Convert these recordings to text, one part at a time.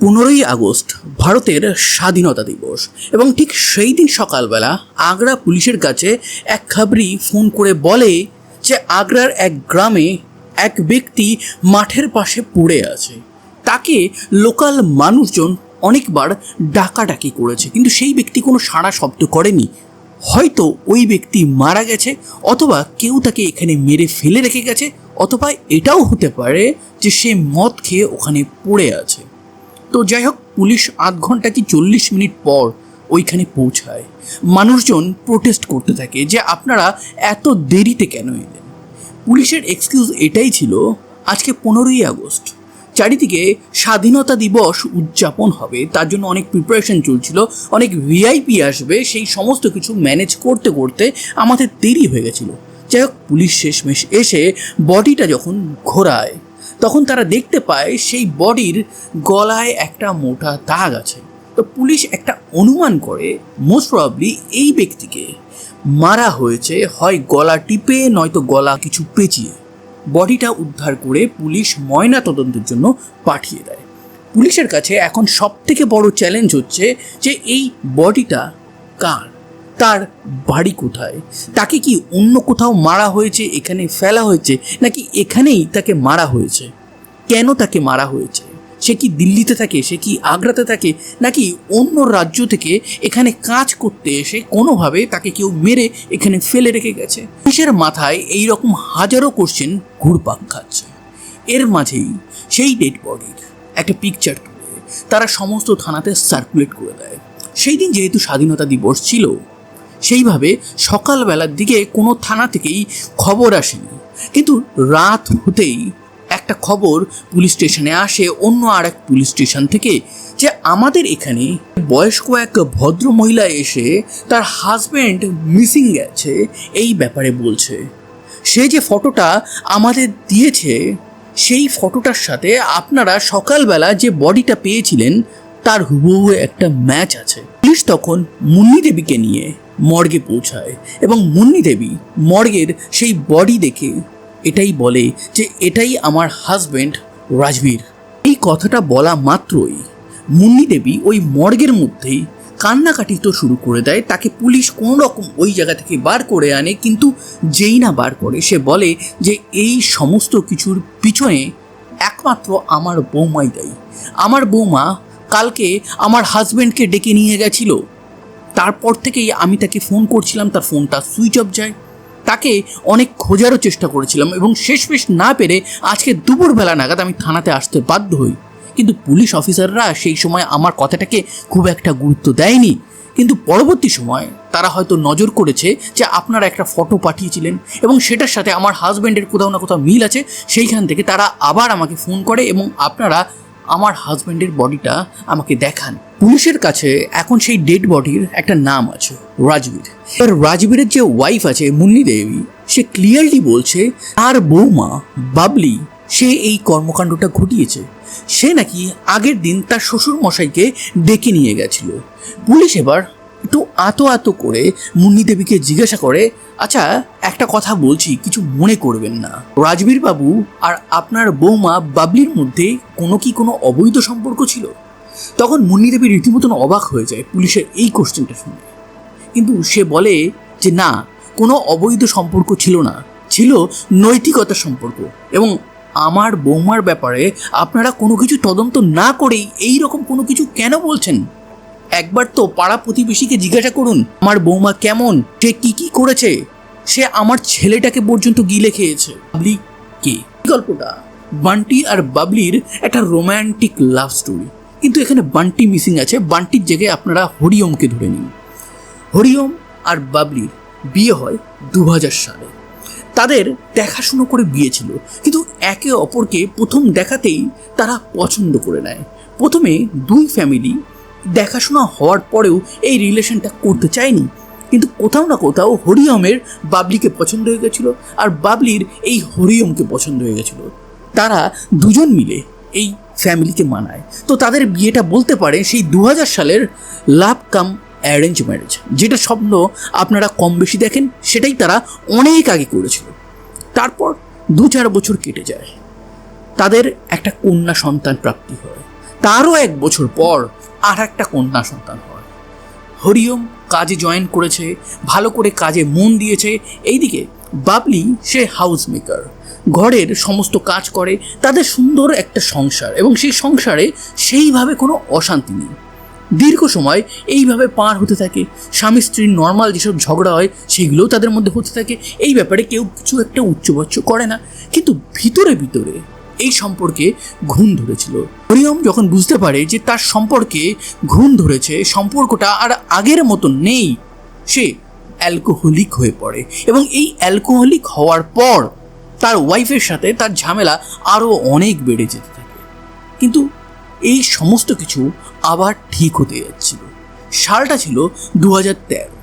পনেরোই আগস্ট ভারতের স্বাধীনতা দিবস এবং ঠিক সেই দিন সকালবেলা আগ্রা পুলিশের কাছে এক খাবরি ফোন করে বলে যে আগ্রার এক গ্রামে এক ব্যক্তি মাঠের পাশে পড়ে আছে। তাকে লোকাল মানুষজন অনেকবার ডাকাডাকি করেছে। কিন্তু সেই ব্যক্তি কোনো সাড়া শব্দ করেনি। হয়তো ওই ব্যক্তি মারা গেছে অথবা কেউ তাকে এখানে মেরে ফেলে রেখে গেছে অথবা এটাও হতে পারে যে সে মদ খেয়ে ওখানে পড়ে আছে। তো যাই হোক, পুলিশ আধ ঘণ্টা কি চল্লিশ মিনিট পর ওইখানে পৌঁছায়। মানুষজন প্রোটেস্ট করতে থাকে যে আপনারা এত দেরিতে কেন এলেন? পুলিশের এক্সকিউজ এটাই ছিল, আজকে পনেরোই আগস্ট। চারিদিকে স্বাধীনতা দিবস উদযাপন হবে, তার জন্য অনেক প্রিপারেশন চলছিল, অনেক ভিআইপি আসবে, সেই সমস্ত কিছু ম্যানেজ করতে করতে আমাদের দেরি হয়ে গেছিল। যাই হোক, পুলিশ শেষমেশ এসে বডিটা যখন ঘোরায় তখন তারা দেখতে পায় সেই বডির গলায় একটা মোটা দাগ আছে। তো পুলিশ একটা অনুমান করে মোস্ট প্রবাবলি এই ব্যক্তিকে মারা হয়েছে, হয় গলা টিপে, নয়তো গলা কিছু পেঁচিয়ে। বডিটা উদ্ধার করে পুলিশ ময়না তদন্তের জন্য পাঠিয়ে দেয়। পুলিশের কাছে এখন সব থেকে বড় চ্যালেঞ্জ হচ্ছে যে এই বডিটা কার? তার বাড়ি কোথায়? তাকে কি অন্য কোথাও মারা হয়েছে, এখানে ফেলা হয়েছে, নাকি এখানেই তাকে মারা হয়েছে? কেন তাকে মারা হয়েছে? সে কি দিল্লিতে থাকে? সে কি আগ্রাতে থাকে? নাকি অন্য রাজ্য থেকে এখানে কাজ করতে এসে কোনোভাবে তাকে কেউ মেরে এখানে ফেলে রেখে গেছে? পুলিশের মাথায় এই রকম হাজারো কোশ্চেন ঘুরপাক খাচ্ছে? এর মাঝেই সেই ডেড বডির একটা পিকচার তুলে, তারা সমস্ত থানাতে সার্কুলেট করে দেয়। সেই দিন যেহেতু স্বাধীনতা দিবস ছিল সেইভাবে সকালবেলার দিকে কোনো থানা থেকেই খবর আসেনি। কিন্তু রাত হতেই একটা খবর পুলিশ স্টেশনে আসে, অন্য আর এক পুলিশ স্টেশন থেকে যে আমাদের এখানে বয়স্ক এক ভদ্র মহিলা এসে তার হাজব্যান্ড মিসিং গেছে, এই ব্যাপারে বলছে। সে যে ফটোটা আমাদের দিয়েছে, সেই ফটোটার সাথে আপনারা সকালবেলা যে বডিটা পেয়েছিলেন, তার হুবহু একটা ম্যাচ আছে। পুলিশ তখন মুন্নি দেবীকে নিয়ে মর্গে পৌঁছায় এবং মুন্নি দেবী মর্গের সেই বডি দেখে এটাই বলে যে এটাই আমার হাজব্যান্ড রাজবীর। এই কথাটা বলা মাত্রই মুন্নি দেবী ওই মর্গের মধ্যেই কান্নাকাটি তো শুরু করে দেয়, তাকে পুলিশ কোনো রকম ওই জায়গা থেকে বার করে আনে, কিন্তু যেই না বার করে, সে বলে যে এই সমস্ত কিছুর পিছনে একমাত্র আমার বৌমাই দায়ী। আমার বৌমা কালকে আমার হাজব্যান্ডকে ডেকে নিয়ে গেছিল। তারপর থেকেই আমি তাকে ফোন করছিলাম, তার ফোনটা সুইচ অফ যায়। তাকে অনেক খোঁজারও চেষ্টা করেছিলাম এবং শেষমেশ না পেরে আজকে দুপুরবেলা নাগাদ আমি থানাতে আসতে বাধ্য হই। কিন্তু পুলিশ অফিসাররা সেই সময় আমার কথাটাকে খুব একটা গুরুত্ব দেয়নি। কিন্তু পরবর্তী সময় তারা হয়তো নজর করেছে যে আপনারা একটা ফটো পাঠিয়েছিলেন এবং সেটার সাথে আমার হাজব্যান্ডের কোথাও না কোথাও মিল আছে, সেইখান থেকে তারা আবার আমাকে ফোন করে এবং আপনারা আমার হাজব্যান্ডের বডিটা আমাকে দেখান। পুলিশের কাছে এখন সেই ডেড বডির একটা নাম আছে, রাজবীর। এবার রাজবীরের যে ওয়াইফ আছে, মুন্নি দেবী, সে ক্লিয়ারলি বলছে, তার বৌমা, বাবলি, সে এই কর্মকাণ্ডটা ঘটিয়েছে। সে নাকি আগের দিন তার শ্বশুর মশাইকে ডেকে নিয়ে গেছিল। পুলিশ এবার একটু আতো আতো করে মুন্নি দেবীকে জিজ্ঞাসা করে আচ্ছা একটা কথা বলছি, কিছু মনে করবেন না। রাজবীর বাবু আর আপনার বৌমা বাবলির মধ্যে কোনো কি কোনো অবৈধ সম্পর্ক ছিল? তখন মুন্নি দেবী রীতিমতন অবাক হয়ে যায় পুলিশের এই কোশ্চেনটা শুনে কিন্তু সে বলে যে, না, কোনো অবৈধ সম্পর্ক ছিল না। ছিল নৈতিকতার সম্পর্ক এবং আমার বৌমার ব্যাপারে আপনারা কোনো কিছু তদন্ত না করেই এই রকম কোনো কিছু কেন বলছেন? একবার তো পাড়া প্রতিবেশীকে জিজ্ঞাসা করুন, আমার বৌমা কেমন? সে কি কি করেছে? সে আমার ছেলেটাকে পর্যন্ত গিলে খেয়েছে। বাবলি কে? গল্পটা। বান্টি আর বাবলির একটা রোম্যান্টিক লাভ স্টোরি কিন্তু এখানে বান্টি মিসিং আছে। বান্টির জায়গায় আপনারা হরিওমকে ধরে নিন। হরিওম আর বাবলির বিয়ে হয় দু হাজার সালে। তাদের দেখাশুনো করে বিয়ে ছিল। কিন্তু একে অপরকে প্রথম দেখাতেই তারা পছন্দ করে নেয়। প্রথমে দুই ফ্যামিলি দেখাশোনা হওয়ার পরেও এই রিলেশনটা করতে চায়নি। কিন্তু কোথাও না কোথাও হরিয়মের বাবলিকে পছন্দ হয়ে গেছিল আর বাবলির এই হরিয়মকে পছন্দ হয়ে গেছিল। তারা দুজন মিলে এই ফ্যামিলিকে মানায়। তো তাদের বিয়েটা বলতে পারে সেই দু হাজার সালের লাভ কাম অ্যারেঞ্জ ম্যারেজ যেটা স্বপ্ন আপনারা কম বেশি দেখেন, সেটাই তারা অনেক আগে করেছিল। তারপর দু চার বছর কেটে যায়। তাদের একটা কন্যা সন্তান প্রাপ্তি হয়। তারও এক বছর পর আর একটা কন্যা সন্তান হয়। হরিওম কাজে জয়েন করেছে, ভালো করে কাজে মন দিয়েছে। এইদিকে বাবলি, সে হাউস মেকার ঘরের সমস্ত কাজ করে, তাদের সুন্দর একটা সংসার এবং সেই সংসারে সেইভাবে কোনো অশান্তি নেই। দীর্ঘ সময় এইভাবে পার হতে থাকে, স্বামী স্ত্রীর নর্মাল যেসব ঝগড়া হয়, সেগুলোও তাদের মধ্যে হতে থাকে। এই ব্যাপারে কেউ কিছু একটা উচ্চবাচ্য করে না। কিন্তু ভিতরে ভিতরে এই সম্পর্কে ঘুম ধরেছিল। হরিওম যখন বুঝতে পারে যে তার সম্পর্কে ঘুম ধরেছে, সম্পর্কটা আর আগের মতো নেই, সে অ্যালকোহলিক হয়ে পড়ে এবং এই অ্যালকোহলিক হওয়ার পর তার ওয়াইফের সাথে তার ঝামেলা আরও অনেক বেড়ে যেতে থাকে। কিন্তু এই সমস্ত কিছু আবার ঠিক হতে যাচ্ছিল। সালটা ছিল দু হাজার তেরো।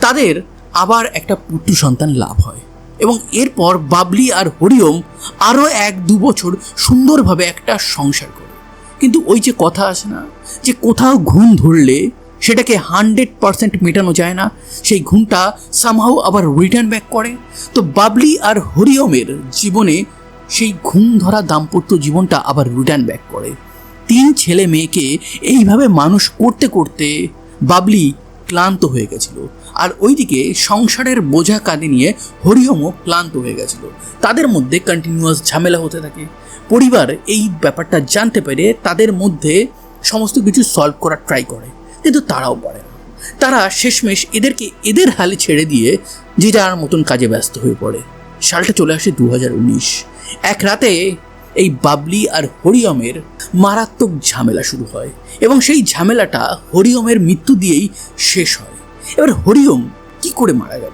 তাদের আবার একটা পুত্র সন্তান লাভ হয়। এবং এরপর বাবলি আর হরিওম আরও এক দু বছর সুন্দরভাবে একটা সংসার করে। কিন্তু ওই যে কথা আছে না, যে কোথাও ঘুম ধরলে সেটাকে হান্ড্রেড পারসেন্ট মেটানো যায় না, সেই ঘুমটা সামহাও আবার রিটার্ন ব্যাক করে। তো বাবলি আর হরিওমের জীবনে সেই ঘুম ধরা দাম্পত্য জীবনটা আবার রিটার্ন ব্যাক করে। তিন ছেলে মেয়েকে এইভাবে মানুষ করতে করতে বাবলি ক্লান্ত হয়ে গেছিল। আর ওইদিকে সংসারের বোঝা কাঁধে নিয়ে হরিওমও ক্লান্ত হয়ে গেছিল। তাদের মধ্যে কন্টিনিউয়াস ঝামেলা হতে থাকে। পরিবার এই ব্যাপারটা জানতে পেরে তাদের মধ্যে সমস্ত কিছু সলভ করার ট্রাই করে। কিন্তু তারাও পারে না। তারা শেষমেশ এদেরকে এদের হালে ছেড়ে দিয়ে যে যার মতন কাজে ব্যস্ত হয়ে পড়ে। সালটা চলে আসে দু এক রাতে এই বাবলি আর হরিয়মের মারাত্মক ঝামেলা শুরু হয় এবং সেই ঝামেলাটা হরিয়মের মৃত্যু দিয়েই শেষ হয়। এবার হরিয়ম কি করে মারা গেল?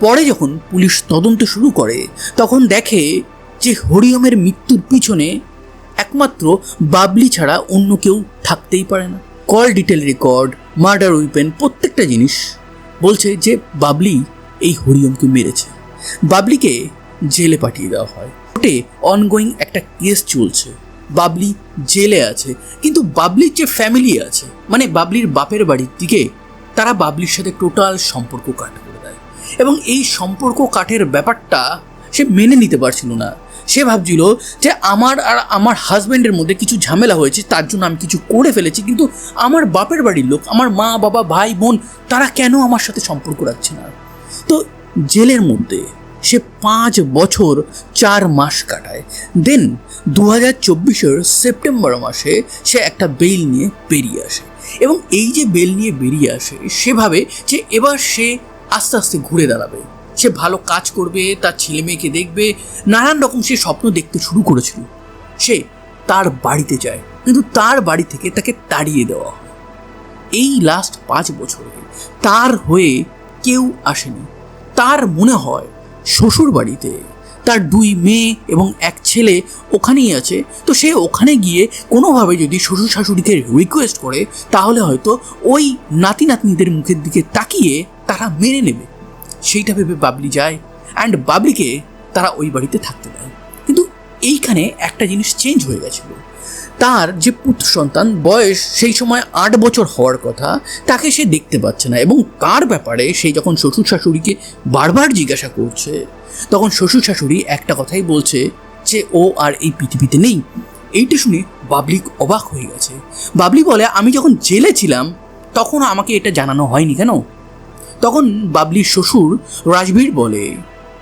পরে যখন পুলিশ তদন্ত শুরু করে, তখন দেখে যে হরিয়মের মৃত্যুর পিছনে একমাত্র বাবলি ছাড়া অন্য কেউ থাকতেই পারে না। Call detail record, murder weapon, প্রত্যেকটা জিনিস বলছে যে বাবলি এই হরিয়মকে মেরেছে। বাবলিকে জেলে পাঠিয়ে দেওয়া হয়। কোর্টে অনগোয়িং একটা কেস চলছে। বাবলি জেলে আছে, কিন্তু বাবলির যে ফ্যামিলি আছে মানে বাবলির বাপের বাড়ির দিকে, তারা বাবলির সাথে টোটাল সম্পর্ক কাট করে দেয়। এবং এই সম্পর্ক কাটের ব্যাপারটা সে মেনে নিতে পারছিল না। সে ভাবছিল যে আমার আর আমার হাজব্যান্ডের মধ্যে কিছু ঝামেলা হয়েছে, তার জন্য আমি কিছু করে ফেলেছি, কিন্তু আমার বাপের বাড়ির লোক, আমার মা, বাবা, ভাই, বোন, তারা কেন আমার সাথে সম্পর্ক রাখছে না? তো জেলের মধ্যে সে পাঁচ বছর চার মাস কাটায়। দেন দু হাজার চব্বিশের সেপ্টেম্বর মাসে সে একটা বেল নিয়ে বেরিয়ে আসে। এবং এই যে বেল নিয়ে বেরিয়ে আসে, সেভাবে যে এবার সে আস্তে আস্তে ঘুরে দাঁড়াবে। সে ভালো কাজ করবে, তার ছেলে মেয়েকে দেখবে, নানান রকম সে স্বপ্ন দেখতে শুরু করেছিল। সে তার বাড়িতে যায়, কিন্তু তার বাড়ি থেকে তাকে তাড়িয়ে দেওয়া হয়। এই লাস্ট পাঁচ বছরে তার হয়ে কেউ আসেনি। তার মনে হয় শ্বশুর বাড়িতে তার দুই মেয়ে এবং এক ছেলে ওখানেই আছে, তো সে ওখানে গিয়ে কোনোভাবে যদি শ্বশুর শাশুড়িকে রিকোয়েস্ট করে, তাহলে হয়তো ওই নাতি নাতনিদের মুখের দিকে তাকিয়ে তারা মেনে নেবে। সেইটা ভেবে বাবলি যায় অ্যান্ড বাবলিকে তারা ওই বাড়িতে থাকতে দেয়। কিন্তু এইখানে একটা জিনিস চেঞ্জ হয়ে গেছিল। তার যে পুত্র সন্তান, বয়স সেই সময় আট বছর হওয়ার কথা, তাকে সে দেখতে পাচ্ছে না এবং তার ব্যাপারে সে যখন শ্বশুর শাশুড়িকে বারবার জিজ্ঞাসা করছে, তখন শ্বশুর শাশুড়ি একটা কথাই বলছে যে, ও আর এই পৃথিবীতে নেই। এইটা শুনে বাবলি অবাক হয়ে গেছে। বাবলি বলে, আমি যখন জেলে ছিলাম তখন আমাকে এটা জানানো হয়নি কেন? তখন বাবলির শ্বশুর রাজবীর বলে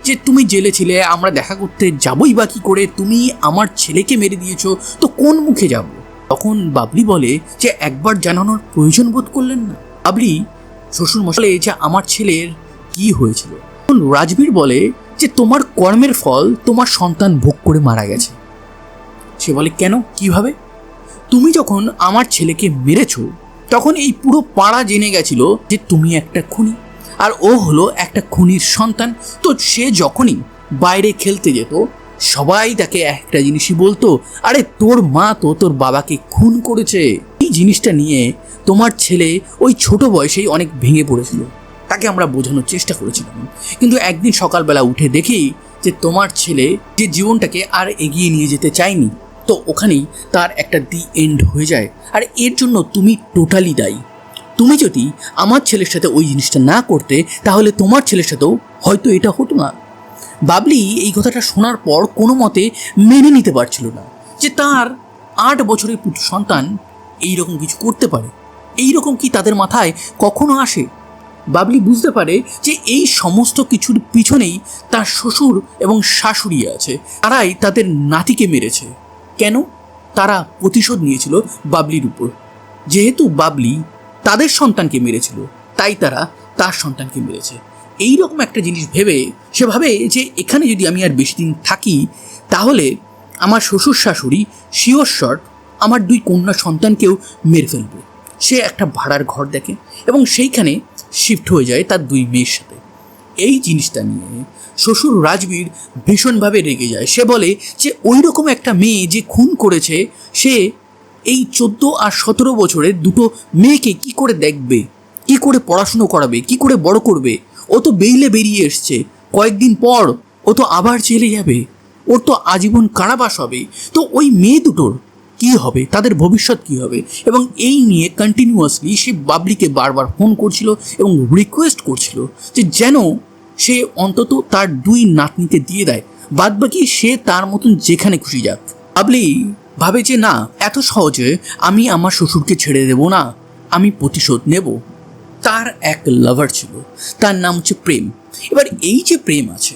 যে তুমি জেলে ছিলে, আমরা দেখা করতে যাবই বা কি করে, তুমি আমার ছেলেকে মেরে দিয়েছ, তো কোন মুখে যাব? তখন বাবলি বলে যে একবার জানানোর প্রয়োজন বোধ করলেন না। বাবলি শ্বশুর মশালে যে আমার ছেলের কি হয়েছিল? তখন রাজবীর বলে যে তোমার কর্মের ফল তোমার সন্তান ভোগ করে মারা গেছে। সে বলে, কেন? কীভাবে? তুমি যখন আমার ছেলেকে মেরেছ, তখন এই পুরো পাড়া জেনে গেছিল যে তুমি একটা খুনি। আর ও হলো একটা খুনির সন্তান। তো সে যখনই বাইরে খেলতে যেত, সবাই তাকে একটা জিনিসই বলতো, আরে, তোর মা তো তোর বাবাকে খুন করেছে। এই জিনিসটা নিয়ে তোমার ছেলে ওই ছোট বয়সেই অনেক ভেঙে পড়েছিল। তাকে আমরা বোঝানোর চেষ্টা করেছিলাম। কিন্তু একদিন সকালবেলা উঠে দেখি যে তোমার ছেলে যে জীবনটাকে আর এগিয়ে নিয়ে যেতে চায়নি, তো ওখানেই তার একটা দি এন্ড হয়ে যায়। আর এর জন্য তুমি টোটালি দায়ী। তুমি যদি আমার ছেলের সাথে ওই জিনিসটা না করতে, তাহলে তোমার ছেলের সাথেও হয়তো এটা হতো না। বাবলি এই কথাটা শোনার পর কোনো মতে মেনে নিতে পারছিল না যে তার আট বছরের পুত্র সন্তান এই রকম কিছু করতে পারে। এই রকম কি তাদের মাথায় কখনো আসে? বাবলি বুঝতে পারে যে এই সমস্ত কিছুর পিছনেই তার শ্বশুর এবং শাশুড়ি আছে। তারাই তাদের নাতিকে মেরেছে। কেন? তারা প্রতিশোধ নিয়েছিল বাবলির উপর। যেহেতু বাবলি তাদের সন্তানকে মেরেছিল, তাই তারা তার সন্তানকে মেরেছে। এই রকম একটা জিনিস ভেবে সে ভাবে যে এখানে যদি আমি আর বেশি দিন থাকি, তাহলে আমার শ্বশুর শাশুড়ি, শিওর আমার দুই কন্যা সন্তানকেও মেরে ফেলবে। সে একটা ভাড়ার ঘর দেখে এবং সেইখানে শিফট হয়ে যায় তার দুই মেয়ের সাথে। এই জিনিসটা নিয়ে শ্বশুর রাজবীর ভীষণভাবে রেগে যায়। সে বলে যে ওই রকম একটা মেয়ে যে খুন করেছে, সে এই চোদ্দ আর সতেরো বছরের দুটো মেয়েকে কি করে দেখবে? কি করে পড়াশুনো করাবে? কি করে বড় করবে? ও তো বেইলে বেরিয়ে এসছে। কয়েকদিন পর ও তো আবার জেলে যাবে। ওর তো আজীবন কারাবাস হবে। তো ওই মেয়ে দুটোর কি হবে? তাদের ভবিষ্যৎ কি হবে? এবং এই নিয়ে কন্টিনিউয়াসলি সে বাবলিকে বারবার ফোন করছিল এবং রিকোয়েস্ট করছিল যে যেন সে অন্তত তার দুই নাতনিকে দিয়ে দেয়। বাদ বাকি সে তার মতন যেখানে খুশি যাক। বাবলি ভাবে যে না, এত সহজে আমি আমার শ্বশুরকে ছেড়ে দেব না, আমি প্রতিশোধ নেব। তার এক লাভার ছিল, তার নাম হচ্ছে প্রেম। এবার এই যে প্রেম আছে,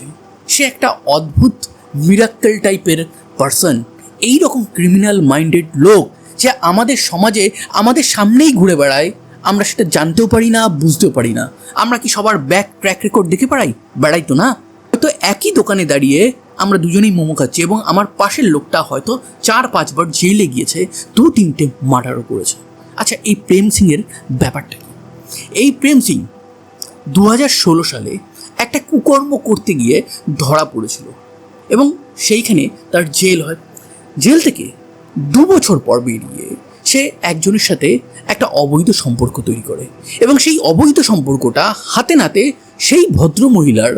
সে একটা অদ্ভুত মিরাক্কেল টাইপের পার্সন এই রকম ক্রিমিনাল মাইন্ডেড লোক যে আমাদের সমাজে, আমাদের সামনেই ঘুরে বেড়ায়। আমরা সেটা জানতেও পারি না, বুঝতেও পারি না। আমরা কি সবার ব্যাক ট্র্যাক রেকর্ড দেখে বেড়াই? বেড়াই তো না। হয়তো একই দোকানে দাঁড়িয়ে আমরা দুজনেই মোমো খাচ্ছি এবং আমার পাশের লোকটা হয়তো চার পাঁচবার জেলে গিয়েছে, দু তিনটে মার্ডারও করেছে। আচ্ছা এই প্রেম সিংয়ের ব্যাপারটা এই প্রেম সিং দু ষোলো সালে একটা কুকর্ম করতে গিয়ে ধরা পড়েছিল এবং সেইখানে তার জেল হয়। জেল থেকে দু বছর পর বেরিয়ে সে একজনের সাথে একটা অবৈধ সম্পর্ক তৈরি করে এবং সেই অবৈধ সম্পর্কটা হাতে নাতে সেই ভদ্র মহিলার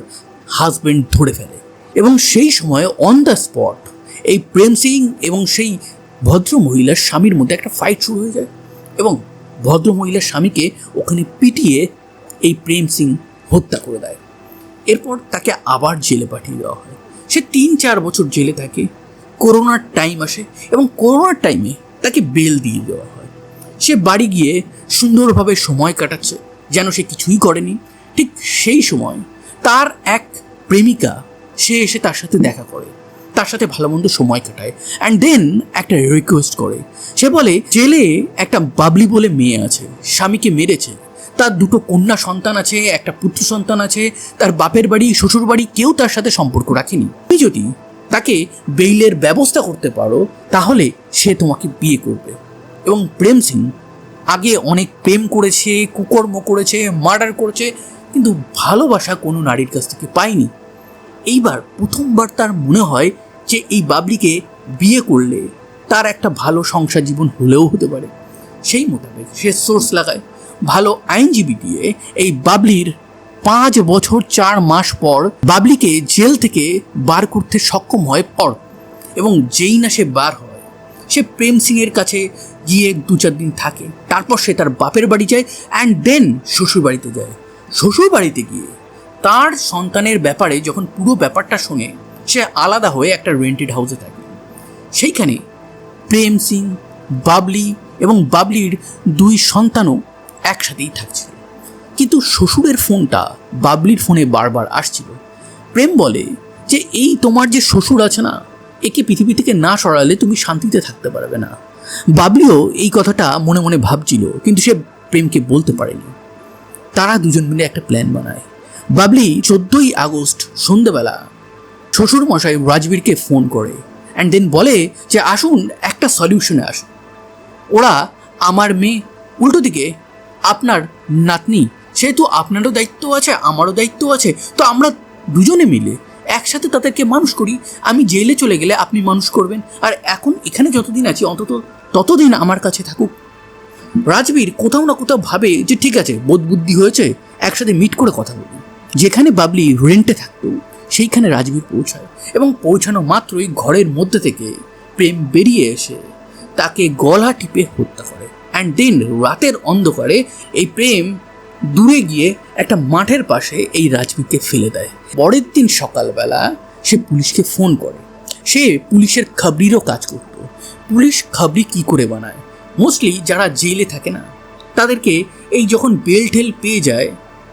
হাজবেন্ড ধরে ফেলে। এবং সেই সময় অন দ্য স্পট এই প্রেম সিং এবং সেই ভদ্র মহিলার স্বামীর মধ্যে একটা ফাইট শুরু হয়ে যায় এবং ভদ্র মহিলার স্বামীকে ওখানে পিটিয়ে এই প্রেম সিং হত্যা করে দেয়। এরপর তাকে আবার জেলে পাঠিয়ে দেওয়া হয়। সে তিন চার বছর জেলে থাকে, করোনার টাইম আসে এবং করোনার টাইমে তাকে বেল দিয়ে দেওয়া হয়। সে বাড়ি গিয়ে সুন্দরভাবে সময় কাটাচ্ছে, যেন সে কিছুই করেনি। ঠিক সেই সময় তার এক প্রেমিকা সে এসে তার সাথে দেখা করে। তার সাথে ভালো মন্দ সময় কাটায়। অ্যান্ড দেন একটা রিকোয়েস্ট করে। সে বলে, জেলে একটা বাবলি বলে মেয়ে আছে। স্বামীকে মেরেছে। তার দুটো কন্যা সন্তান আছে, একটা পুত্র সন্তান আছে, তার বাপের বাড়ি, শ্বশুর বাড়ি কেউ তার সাথে সম্পর্ক রাখেনি। তুমি যদি তাকে বেইলের ব্যবস্থা করতে পারো, তাহলে সে তোমাকে বিয়ে করবে। এবং প্রেম সিং আগে অনেক প্রেম করেছে, কুকর্ম করেছে, মার্ডার করেছে, কিন্তু ভালোবাসা কোনো নারীর কাছ থেকে পায়নি। এইবার প্রথমবার তার মনে হয় যে এই বাবলিকে বিয়ে করলে তার একটা ভালো সংসার জীবন হলেও হতে পারে। সেই মোতাবেক সে সোর্স লাগায়। ভালো আইনজীবী দিয়ে এই বাবলির পাঁচ বছর চার মাস পর বাবলিকে জেল থেকে বার করতে সক্ষম হয় পর। এবং যেই না সে বার হয়, সে প্রেম সিংয়ের কাছে গিয়ে দু চার দিন থাকে। তারপর সে তার বাপের বাড়ি যায় অ্যান্ড দেন শ্বশুর বাড়িতে যায়। শ্বশুর বাড়িতে গিয়ে তার সন্তানের ব্যাপারে যখন পুরো ব্যাপারটা শোনে সে আলাদা হয়ে একটা রেন্টেড হাউসে থাকে। সেইখানে প্রেম সিং, বাবলি এবং বাবলির দুই সন্তানও একসাথেই থাকছিল। কিন্তু শ্বশুরের ফোনটা বাবলির ফোনে বারবার আসছিল। প্রেম বলে যে, এই তোমার যে শ্বশুর আছে না, একে পৃথিবী থেকে না সরালে তুমি শান্তিতে থাকতে পারবে না। বাবলিও এই কথাটা মনে মনে ভাবছিল, কিন্তু সে প্রেমকে বলতে পারেনি। তারা দুজন মিলে একটা প্ল্যান বানায়। বাবলি চোদ্দই আগস্ট সন্ধ্যেবেলা শ্বশুর মশাই রাজবীরকে ফোন করে অ্যান্ড দেন বলে যে, আসুন, একটা সলিউশনে আসুন। ওরা আমার মেয়ে, উল্টো দিকে, আপনার নাতনি, সেহেতু আপনারও দায়িত্ব আছে, আমারও দায়িত্ব আছে, তো আমরা দুজনে মিলে একসাথে তাদেরকে মানুষ করি। আমি জেলে চলে গেলে আপনি মানুষ করবেন। আর এখন এখানে যতদিন আছি, অন্তত ততদিন আমার কাছে থাকুক। রাজবীর কোথাও না কোথাও ভাবে যে, ঠিক আছে বোধ বুদ্ধি হয়েছে, একসাথে মিট করে কথা বলি। যেখানে বাবলি রেন্টে থাকতো, সেইখানে রাজবীর পৌঁছায় এবং পৌঁছানো মাত্রই ঘরের মধ্যে থেকে প্রেম বেরিয়ে এসে তাকে গলা টিপে হত্যা করে। অ্যান্ড দেন রাতের অন্ধকারে এই প্রেম দূরে গিয়ে একটা মাঠের পাশে এই রাজবীরকে ফেলে দেয়। পরের দিন সকালবেলা সে পুলিশকে ফোন করে। সে পুলিশের খাবরিরও কাজ করত। পুলিশ খাবরি কি করে বানায়? মোস্টলি যারা জেলে থাকে না, তাদেরকে এই যখন বেল ঠেল পেয়ে যায়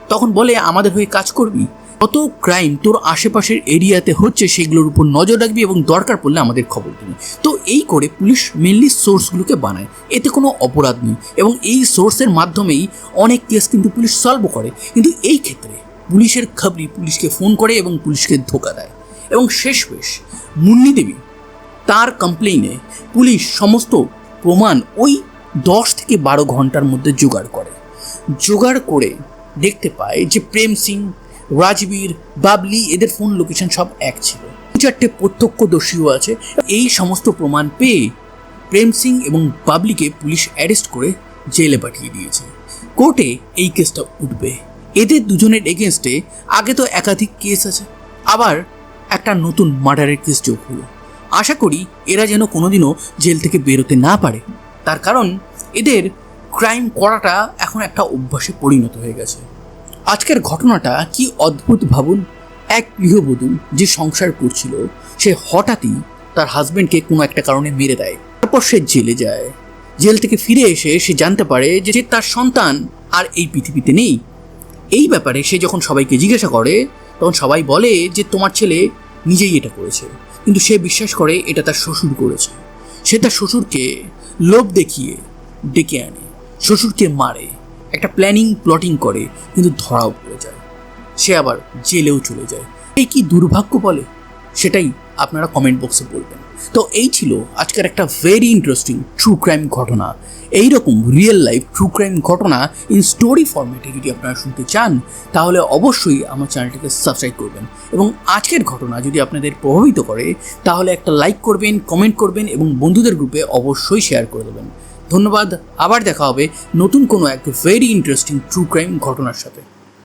তখন বলে, আমাদের হয়ে কাজ করবি। কত ক্রাইম তোর আশেপাশের এরিয়াতে হচ্ছে সেগুলোর উপর নজর রাখবি এবং দরকার পড়লে আমাদের খবর দিবি। তো এই করে পুলিশ মেনলি সোর্সগুলোকে বানায়। এতে কোনো অপরাধ নেই এবং এই সোর্সের মাধ্যমেই অনেক কেস কিন্তু পুলিশ সলভ করে। কিন্তু এই ক্ষেত্রে পুলিশের খাবরি পুলিশকে ফোন করে এবং পুলিশকে ধোকা দেয়। এবং শেষ বেশ, মুন্নি দেবী তার কমপ্লেইনে পুলিশ সমস্ত প্রমাণ ওই দশ থেকে বারো ঘণ্টার মধ্যে জোগাড় করে। জোগাড় করে দেখতে পায় যে প্রেম সিং, রাজবীর, বাবলি, এদের ফোন লোকেশন সব এক ছিল। চারটে প্রত্যক্ষদর্শীও আছে। এই সমস্ত প্রমাণ পেয়ে প্রেম সিং এবং বাবলিকে পুলিশ অ্যারেস্ট করে জেলে পাঠিয়ে দিয়েছে। কোর্টে এই কেসটা উঠবে। এদের দুজনের এগেনস্টে আগে তো একাধিক কেস আছে, আবার একটা নতুন মার্ডারের কেস যোগ হলো। আশা করি এরা যেন কোনোদিনও জেল থেকে বেরোতে না পারে। তার কারণ এদের ক্রাইম করাটা এখন একটা অভ্যাসে পরিণত হয়ে গেছে। আজকের ঘটনাটা কি অদ্ভুত ভাবুন? এক গৃহবধূ যে সংসার করছিল, সে হঠাৎই তার হাজবেন্ডকে কোনো একটা কারণে মেরে দেয়। তারপর সে জেলে যায়। জেল থেকে ফিরে এসে সে জানতে পারে যে তার সন্তান আর এই পৃথিবীতে নেই। এই ব্যাপারে সে যখন সবাইকে জিজ্ঞাসা করে, তখন সবাই বলে যে তোমার ছেলে নিজেই এটা করেছে। কিন্তু সে বিশ্বাস করে এটা তার শ্বশুর করেছে। সে তার শ্বশুরকে লোভ দেখিয়ে ডেকে আনে। শ্বশুরকে মারে, একটা প্ল্যানিং প্লটিং করে, কিন্তু ধরাও পড়ে যায়। সে আবার জেলেও চলে যায়। এই কি দুর্ভাগ্য বলে? সেটাই আপনারা কমেন্ট বক্সে বলবেন। তো এই ছিল আজকের একটা ভেরি ইন্টারেস্টিং ট্রু ক্রাইম ঘটনা। এই রকম রিয়েল লাইফ ট্রু ক্রাইম ঘটনা ইন স্টোরি ফরম্যাটে যদি আপনারা শুনতে চান, তাহলে অবশ্যই আমার চ্যানেলটিকে সাবস্ক্রাইব করবেন। এবং আজকের ঘটনা যদি আপনাদের প্রভাবিত করে, তাহলে একটা লাইক করবেন কমেন্ট করবেন এবং বন্ধুদের গ্রুপে অবশ্যই শেয়ার করে দেবেন। ধন্যবাদ আবার দেখা হবে নতুন কোনো এক ভেরি ইন্টারেস্টিং ট্রু ক্রাইম ঘটনার সাথে।